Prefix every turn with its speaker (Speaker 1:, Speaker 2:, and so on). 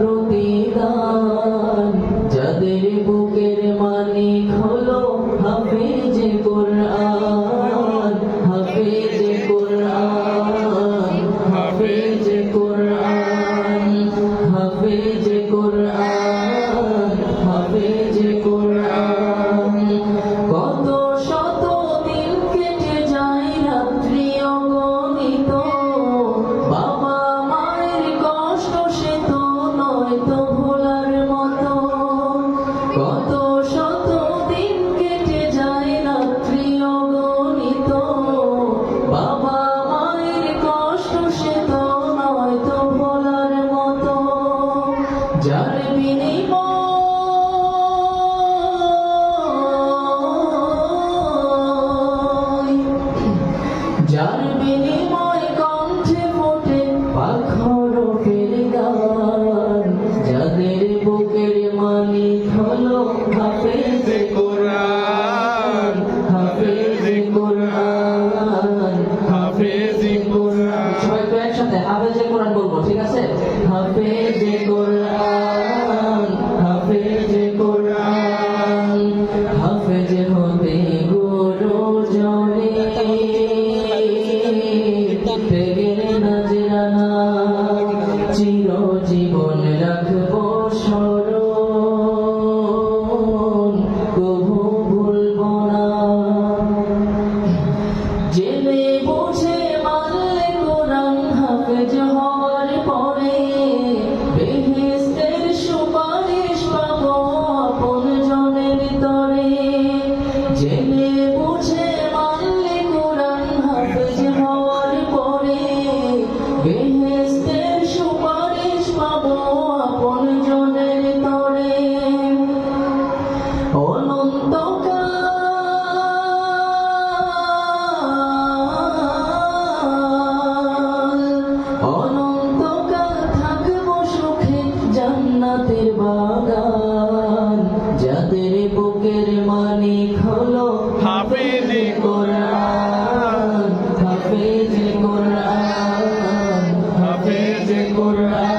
Speaker 1: সেরা যার বিনিময় যার বিনিময় বুকের মানিক হলো হাফেজে কোরআন। হাফেজে কোরআন। হাফেজে কোরআন।